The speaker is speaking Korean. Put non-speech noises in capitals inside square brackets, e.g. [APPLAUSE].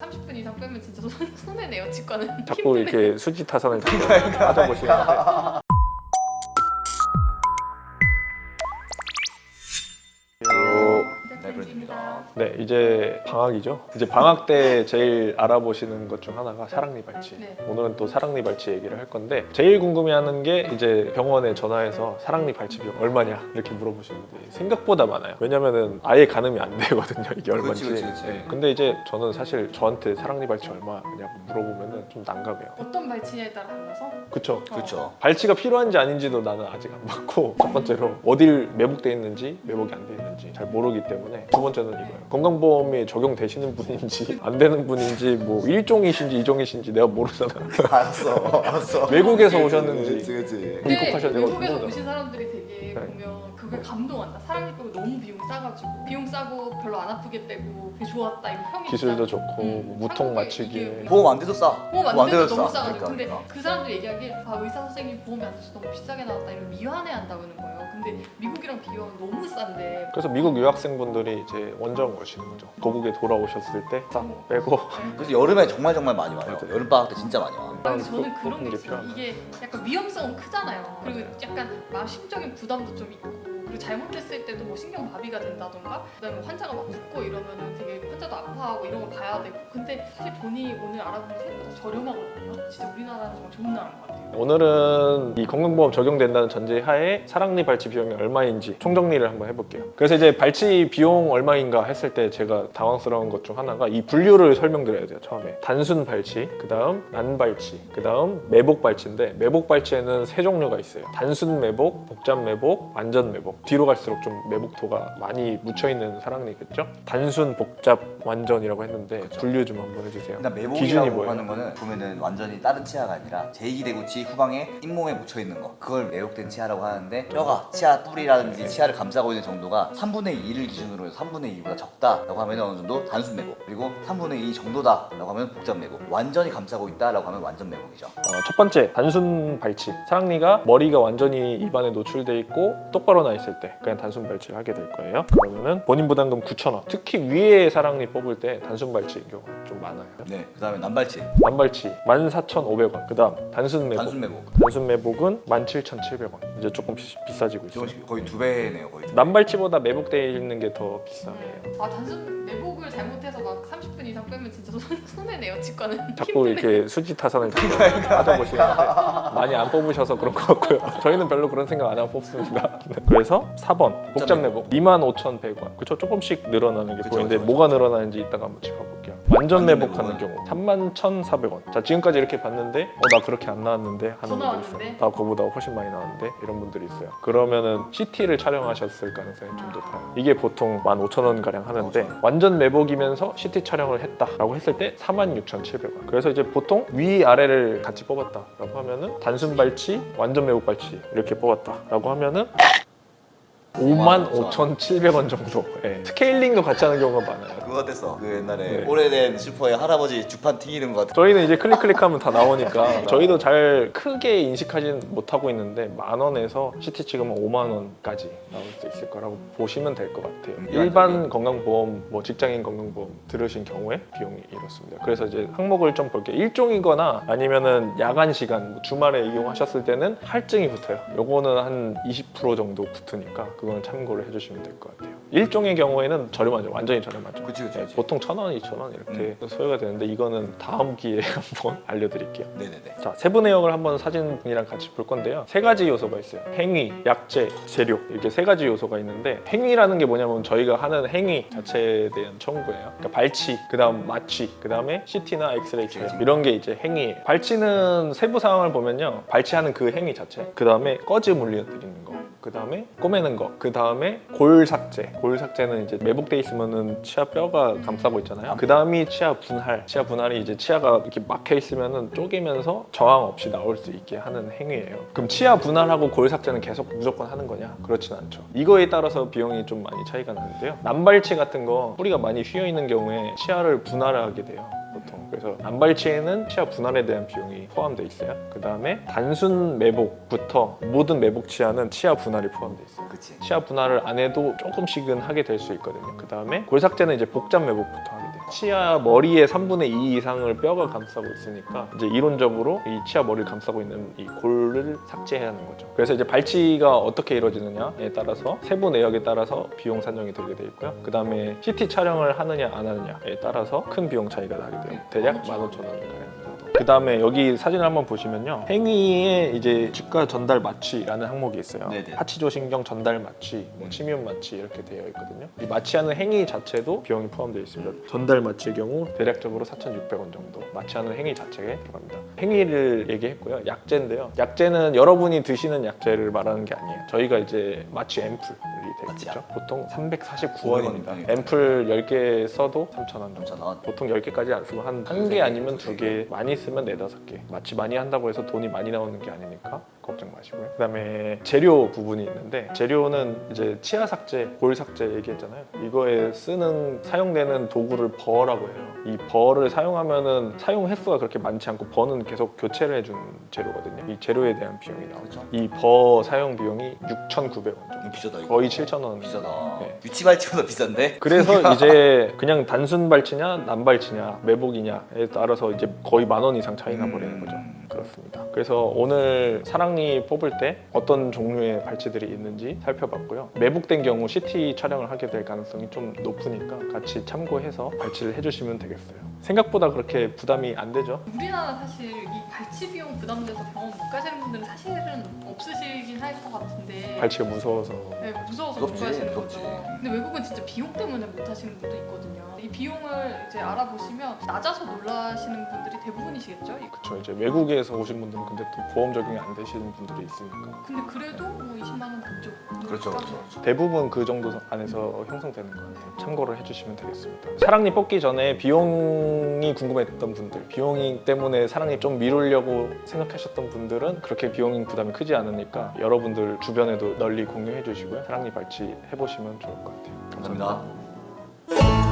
30분 이상 빼면 진짜 손, 손해네요 치과는. 자꾸 힘드네. 이렇게 수지 타산을 빠져보시는데 네 이제 방학이죠. 이제 방학 때 제일 알아보시는 것 중 하나가 사랑니 발치. 네. 오늘은 또 사랑니 발치 얘기를 할 건데 제일 궁금해하는 게 이제 병원에 전화해서 사랑니 발치 비용 얼마냐 이렇게 물어보시는 분들이 생각보다 많아요. 왜냐면은 아예 가늠이 안 되거든요 이게 얼마인지. 그치, 그치, 그치. 네. 근데 이제 저는 사실 저한테 사랑니 발치 얼마냐고 물어보면은 좀 난감해요. 어떤 발치냐에 따라 달라서? 그쵸. 그렇죠. 발치가 필요한지 아닌지도 나는 아직 안 봤고 첫 번째로 어딜 매복돼 있는지 매복이 안 돼 있는지 잘 모르기 때문에 두 번째는 이거예요 건강보험이 적용되시는 분인지 [LAUGHS] 안 되는 분인지 뭐 1종이신지 2종이신지 내가 모르잖아 알았어, 알았어. 외국에서 오셨는지 그치, 그치. 근데 입국하셔야 되거든요. 외국에서 오신 사람들이 되게 네. 보면 그게 감동한다 사랑니 빼고 너무 비용 싸가지고 비용 싸고 별로 안 아프게 빼고 되게 좋았다 이런 평이 기술도 있잖아. 좋고 음, 뭐 무통 한국에 이게 보험 안 돼도 싸. 보험 안 돼도 돼도 너무 싸. 싸가지고 그러니까, 근데 그러니까. 그 사람들이 얘기하기에 아 의사 선생님 보험이 안 돼서 너무 비싸게 나왔다 이런 미화해 한다는 거예요 근데 미국이랑 비교하면 너무 싼데 그래서 미국 유학생분들이 이제 원정 오시는 거죠 거국에 돌아오셨을 때 딱 빼고 그래서 여름에 정말 정말 많이 와요. 맞아요. 여름 방학 때 진짜 많이 와. 아, 근데 저는 그- 그런 게 있어요. 이게 약간 위험성은 크잖아요. 그리고. 약간 마- 심적인 부담도 좀 있고 그리고 잘못했을 때도 뭐 신경 마비가 된다던가 그다음에 환자가 막 붓고 이러면은 되게 환자도 아파하고 이런 거 봐야 되고 근데 사실 돈이 오늘 알아보면 생각보다 저렴하거든요. 진짜 우리나라는 정말 좋은 나라인 것 같아요. 오늘은 이 건강보험 적용된다는 전제 하에 사랑니 발치 비용이 얼마인지 총정리를 한번 해볼게요. 그래서 이제 발치 비용 얼마인가 했을 때 제가 당황스러운 것 중 하나가 이 분류를 설명드려야 돼요. 처음에 단순 발치, 그 다음 난발치, 그 다음 매복 발치인데 매복 발치에는 세 종류가 있어요. 단순 매복, 복잡 매복, 완전 매복. 뒤로 갈수록 좀 매복토가 많이 묻혀 있는 사랑니겠죠? 단순, 복잡, 완전이라고 했는데 그쵸. 분류 좀 한번 해주세요. 일단 기준이 매복이라고 뭐예요? 하는 거는 보면은 완전히 다른 치아가 아니라 제2대구 후방에 잇몸에 묻혀 있는 거 그걸 매복된 치아라고 하는데 뼈가 치아 뿔이라든지 치아를 감싸고 있는 정도가 3분의 2를 기준으로 해서 3분의 2보다 적다라고 하면 어느 정도 단순 매복 그리고 3분의 2 정도다라고 하면 복잡 매복 완전히 감싸고 있다라고 하면 완전 매복이죠 어, 첫 번째 단순 발치 사랑니가 머리가 완전히 입안에 노출돼 있고 똑바로 나 있을 때 그냥 단순 발치를 하게 될 거예요. 그러면은 본인 부담금 9,000원. 특히 위에 사랑니 뽑을 때 단순 발치인 경우가 좀 많아요. 네 그다음에 난발치. 난발치 14,500원. 그 다음 단순 매복. 단순 매복. 단순 매복은 17,700원. 이제 조금 비, 비싸지고 있어요. 조금씩 거의 두 배네요 거의 두 배. 난발치보다 매복되어 있는 게 더 비싸네요. 아 단순 내복을 잘못해서 막 30분 이상 빼면 진짜 손, 손해네요 치과는. 자꾸 힘드네. 이렇게 수지 타산을 빠져보시는데 많이 안 뽑으셔서 그런 것 같고요. 저희는 별로 그런 생각 안 하고 뽑습니다. 네. 그래서 4번 복잡 내복 25,100원. 그쵸 조금씩 늘어나는 게 그쵸, 보이는데 그쵸, 뭐가 그쵸. 늘어나는지 이따가 한번 짚어볼게요. 완전 매복하는? 경우 31,400원. 자 지금까지 이렇게 봤는데 어 나 그렇게 안 나왔는데 더 하는 분들 나왔는데? 있어요. 나 그거보다 훨씬 많이 나왔는데 이런 분들이 있어요. 그러면은 CT를 촬영하셨을 가능성이 좀 높아요. 이게 보통 15,000원 가량 하는데 15,000원. 완전 매복이면서 CT 촬영을 했다라고 했을 때 46,700원. 그래서 이제 보통 위 아래를 같이 뽑았다라고 하면은 단순 발치, 완전 매복 발치 이렇게 뽑았다라고 하면은 55,700원 정도. 예. 스케일링도 같이 하는 경우가 많아요. 그거 어땠어? 그 옛날에 네. 오래된 슈퍼에 할아버지 주판 튀기는 거 같은 저희는 이제 클릭 클릭하면 다 나오니까 [LAUGHS] 저희도 잘 크게 인식하진 못하고 있는데 만 원에서 CT 찍으면 5만 원까지 나올 수 있을 거라고 보시면 될 것 같아요. 음, 일반 건강보험, 뭐 직장인 건강보험 들으신 경우에 비용이 이렇습니다. 그래서 이제 항목을 좀 볼게요. 일종이거나 아니면은 야간 시간, 뭐 주말에 이용하셨을 때는 할증이 붙어요. 요거는 한 20% 정도 붙으니까 그거는 참고를 해주시면 될 것 같아요. 일종의 경우에는 저렴하죠. 완전히 저렴하죠. 그치, 그치, 네, 그치. 보통 천 원, 이천 원 이렇게 소요가 되는데 이거는 다음 기회에 [LAUGHS] 한번 알려드릴게요. 네네네 자, 세부 내역을 한번 사진이랑 같이 볼 건데요. 세 가지 요소가 있어요. 행위, 약재, 재료 이렇게 세 가지 요소가 있는데 행위라는 게 뭐냐면 저희가 하는 행위 자체에 대한 청구예요. 그러니까 발치, 그다음 마취, 그다음에 CT나 엑스레이 촬영 이런 게 이제 행위예요. 발치는 세부 사항을 보면요. 발치하는 그 행위 자체, 그다음에 꺼지 물려 드리는 거. 그 다음에 꼬매는 거, 그 다음에 골 삭제. 골 삭제는 이제 매복돼 있으면은 치아 뼈가 감싸고 있잖아요. 그 다음이 치아 분할. 치아 분할이 이제 치아가 이렇게 막혀 있으면은 쪼개면서 저항 없이 나올 수 있게 하는 행위예요. 그럼 치아 분할하고 골 삭제는 계속 무조건 하는 거냐? 그렇진 않죠. 이거에 따라서 비용이 좀 많이 차이가 나는데요. 남발치 같은 거 뿌리가 많이 휘어 있는 경우에 치아를 분할하게 돼요. 보통 그래서 남발치에는 치아 분할에 대한 비용이 포함되어 있어요. 그 다음에 단순 매복부터 모든 매복 치아는 치아 분할이 포함되어 있어요. 그치 치아 분할을 안 해도 조금씩은 하게 될 수 있거든요. 그 다음에 골삭제는 이제 복잡 매복부터 하게. 치아 머리의 3분의 2 이상을 뼈가 감싸고 있으니까 이제 이론적으로 이 치아 머리를 감싸고 있는 이 골을 삭제해야 하는 거죠. 그래서 이제 발치가 어떻게 이루어지느냐에 따라서 세부 내역에 따라서 비용 산정이 들게 돼 있고요. 그 다음에 CT 촬영을 하느냐 안 하느냐에 따라서 큰 비용 차이가 나게 돼요. 대략 15,000원 가량. 그 다음에 여기 사진을 한번 보시면요. 행위에 이제 치과 전달 마취라는 항목이 있어요. 네네. 하치조 신경 전달 마취, 뭐 음. 침윤 마취 이렇게 되어 있거든요. 이 마취하는 행위 자체도 비용이 포함되어 있습니다. 전달 마취의 경우 대략적으로 4,600원 정도 마취하는 행위 자체에 들어갑니다. 행위를 얘기했고요. 약제인데요. 약제는 여러분이 드시는 약제를 말하는 게 아니에요. 저희가 이제 마취 앰플 이 되어 있죠. 마취약. 보통 349원입니다. 음. 앰플 10개 써도 3,000원 정도. 3,000원. 보통 10개까지 안 쓰고 한 한 개 아니면 두 개 많이 쓰면 네다섯 개 마취 많이 한다고 해서 돈이 많이 나오는 게 아니니까 걱정 마시고요 그다음에 재료 부분이 있는데 재료는 이제 치아 삭제, 골 삭제 얘기했잖아요 이거에 쓰는 사용되는 도구를 버라고 해요 이 버를 사용하면은 사용 횟수가 그렇게 많지 않고 버는 계속 교체를 해준 재료거든요 이 재료에 대한 비용이 나오죠 그렇죠. 이버 사용 비용이 6,900원 정도 음, 비싸다 이거. 거의 7,000원 비싸다. 네. 유치발치보다 비싼데? 그래서 [LAUGHS] 이제 그냥 단순 발치냐 난발치냐 매복이냐에 따라서 이제 거의 만 원 이상 차이 나버리는 음. 거죠. 그렇습니다. 그래서 오늘 사랑니 뽑을 때 어떤 종류의 발치들이 있는지 살펴봤고요. 매복된 경우 CT 촬영을 하게 될 가능성이 좀 높으니까 같이 참고해서 발치를 해주시면 되겠어요. 생각보다 그렇게 부담이 안 되죠. 우리나라 사실 이 발치 비용 부담돼서 병원 못 가시는 분들은 사실은 없으시긴 할 것 같은데 발치가 무서워서 네, 무서워서 못 무섭지, 가시는 무섭지. 거죠. 근데 외국은 진짜 비용 때문에 못 하시는 분도 있거든요. 이 비용을 이제 알아보시면 낮아서 놀라시는 분들이 대부분이시겠죠. 그렇죠. 이제 외국에서 오신 분들은 근데 또 보험 적용이 안 되시는 분들이 있으니까 근데 그래도 뭐 20만 원 안쪽. 그렇죠, 그렇죠. 그렇죠. 대부분 그 정도 안에서 형성되는 것 같아요. 참고를 해주시면 되겠습니다. 사랑니 뽑기 전에 비용 이 궁금했던 분들, 비용이 때문에 사랑니 좀 미루려고 생각하셨던 분들은 그렇게 비용 부담이 크지 않으니까 여러분들 주변에도 널리 공유해 주시고요. 사랑니 발치 해보시면 좋을 것 같아요. 감사합니다.